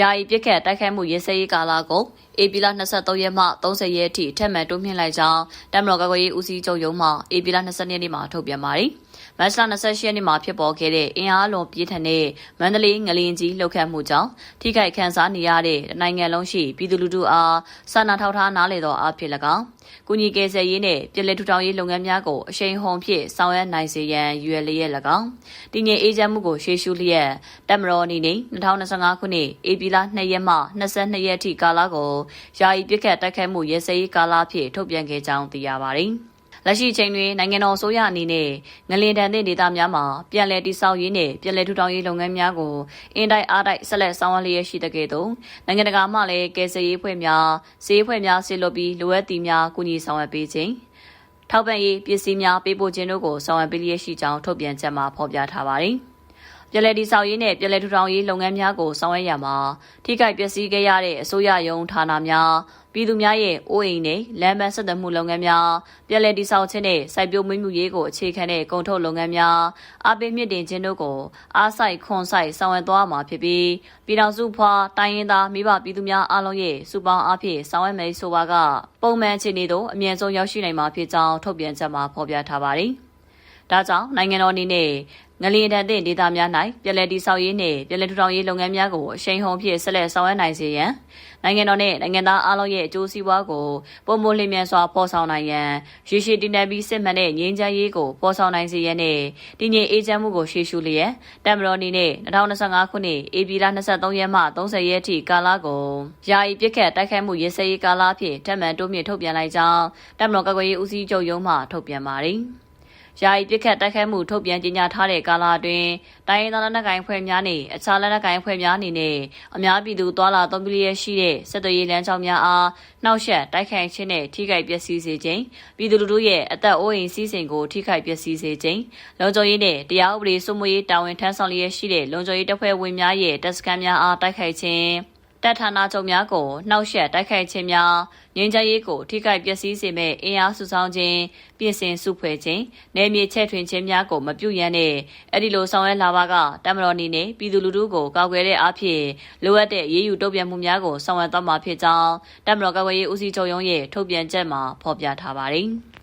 ယာယီပြစ်ခတ်တိုက်ခိုက်မှုရေးစဲရေးကာလကိုဧပြီလ23ရက်မှ30ရက်အထိထက်မှန်တိုးမြှင့်လိုက်ကြောင်းတမတော်ကာကွယ်ရေးဦးစီးချုပ်ရုံးမှဧပြီလ22ရက်နေ့မှာထုတ်ပြန်ပါတယ်။မတ်လ28ရက်နေ့မှာဖြစ်ပေါ်ခဲ့တဲ့အင်အားလုံးပြည့်ထန်တဲ့မန္တလေးငလင်ကြီးလှုပ်ခတ်မှုကြောင့်ထိခိုက်ခံစားနေရတဲ့နိုင်ငံလုံးရှိပြည်သူလူထုအားစာနာထောက်ထားနားလေသောအားဖြင့်၎င်း ကုညီကယ်ဆယ်ရေးနဲ့ပြည်လဲထူထောင်ရေးလုပ်ငန်းများကိုအရှိန်ဟုန်ဖြင့်ဆောင်ရွက်နိုင်စေရန်ရွယ်လျက်၎င်းတည်ငြိမ်အေးချမ်းမှုကိုရှေ့ရှုလျက်တက်မတော်အနေနဲ့2025ခုနှစ်ဧပြီလ2ရက်မှ22ရက်ထိကာလကိုယာယီပြစ်ခတ်တိုက်ခိုက်မှုရဲစဲရေးကာလဖြင့်ထုတ်ပြန်ခဲ့ကြောင်းသိရပါတယ်။ လက်ရှိချိန်တွင်နိုင်ငံတော်အစိုးရအနေနဲ့ငလင်တန်တဲ့ဒေသများမှာပြည်လဲတိစောက်ရေးနဲ့ပြည်လဲထူထောင်ရေးလုပ်ငန်းများကိုအင်တိုက်အားတိုက်ဆက်လက်ဆောင်ရွက်လျက်ရှိတဲ့ကဲ့သို့နိုင်ငံတကာမှလည်းကယ်ဆယ်ရေးဖွဲ့များဈေးဖွဲ့များဆီလွတ်ပြီးလိုအပ်သည်များကူညီဆောင်ရွက်ပေးခြင်းထောက်ပံ့ရေးပစ္စည်းများပေးပို့ခြင်းတို့ကိုဆောင်ရွက်ပေးလျက်ရှိကြောင်းထုတ်ပြန်ချက်မှာဖော်ပြထားပါတယ်။ ပြည်လဲဒီဆောက်ရေးနဲ့ပြည်လဲထူထောင်ရေးလုပ်ငန်းများကိုဆောင်ရွက်ရမှာထိခိုက်ပျက်စီးခဲ့ရတဲ့အစိုးရယုံဌာနများပြည်သူများရဲ့အိုးအိမ်နဲ့လမ်းမဆက်သွယ်မှုလုပ်ငန်းများပြည်လဲဒီဆောက်ခြင်းနဲ့စိုက်ပျိုးမွေးမြူရေးကိုအခြေခံတဲ့ကုန်ထုတ်လုပ်ငန်းများအပိမြင့်တင်ခြင်းတို့ကိုအားဆိုင်ခွန်ဆိုင်ဆောင်ရွက်သွားမှာဖြစ်ပြီးပြည်တော်စုဖွာတိုင်းရင်းသားမိဘပြည်သူများအားလုံးရဲ့စုပေါင်းအားဖြင့်ဆောင်ရွက်မယ်ဆိုပါကပုံမှန်အခြေအနေသို့အမြင့်ဆုံးရောက်ရှိနိုင်မှာဖြစ်ကြောင်းထုတ်ပြန်ချက်မှာဖော်ပြထားပါတယ်။ ဒါကြောင့်နိုင်ငံတော်အနေနဲ့ငလျင်တန်တဲ့ဒေသများ၌ပြည်လဲတိဆောက်ရေးနှင့်ပြည်လဲထူထောင်ရေးလုပ်ငန်းများကိုအရှိန်ဟုန်ဖြင့်ဆက်လက်ဆောင်ရွက်နိုင်စေရန်နိုင်ငံတော်နှင့်နိုင်ငံသားအားလုံးရဲ့အကျိုးစီးပွားကိုပုံမလျင်မြန်စွာဖော်ဆောင်နိုင်ရန်ရရှိတည်နေပြီးစစ်မှန်တဲ့ငြိမ်းချမ်းရေးကိုဖော်ဆောင်နိုင်စေရန်နှင့်တည်ငြိမ်အေးချမ်းမှုကိုရှေ့ရှုလျက်တပ်မတော်အနေနဲ့2025ခုနှစ်ဧပြီလ23ရက်မှ30ရက်ထိကာလကိုယာယီပြစ်ခတ်တိုက်ခိုက်မှုရေးစဲရေးကာလအဖြစ်ထပ်မံတိုးမြင့်ထုတ်ပြန်လိုက်ကြောင်းတပ်မတော်ကာကွယ်ရေးဦးစီးချုပ်ရုံးမှထုတ်ပြန်ပါတယ်။ ယာယီပြစ်ခတ်တိုက်ခိုက်မှုထုတ်ပြန်ကြေညာထားတဲ့ကာလအတွင်းတိုင်းရင်းသားလက်နက်ကိုင်ဖွဲ့များနဲ့အခြားလက်နက်ကိုင်ဖွဲ့များအနေနဲ့အများပြည်သူသွာလာသုံးပြလျက်ရှိတဲ့စစ်သွေးရေးလမ်းကြောင်းများအားနှောက်ယှက်တိုက်ခိုက်ခြင်းနဲ့ထိခိုက်ပျက်စီးစေခြင်းပြည်သူလူထုရဲ့အသက်အိုးအိမ်စီးစိမ်ကိုထိခိုက်ပျက်စီးစေခြင်းလုံခြုံရေးနဲ့တရားဥပဒေစိုးမိုးရေးတာဝန်ထမ်းဆောင်လျက်ရှိတဲ့လုံခြုံရေးတပ်ဖွဲ့ဝင်များရဲ့တပ်စခန်းများအားတိုက်ခိုက်ခြင်း တပ်ဌာနချုပ်များကိုနှောက်ယှက်တိုက်ခိုက်ခြင်းများငင်းချရေးကိုထိခိုက်ပျက်စီးစေမဲ့အင်အားစုဆောင်ခြင်းပြင်ဆင်စုဖွဲ့ခြင်းနယ်မြေချဲ့ထွင်ခြင်းများကိုမပြုရန်နဲ့အဲ့ဒီလိုဆောင်ရွက်လာပါကတမတော်အနေနဲ့ပြည်သူလူထုကိုကာကွယ်တဲ့အဖြစ်လိုအပ်တဲ့ရေးယူတုံ့ပြန်မှုများကိုဆောင်ရွက်သွားမှာဖြစ်ကြောင်းတမတော်ကာကွယ်ရေးဦးစီးချုပ်ရုံးရဲ့ထုတ်ပြန်ချက်မှာဖော်ပြထားပါတယ်။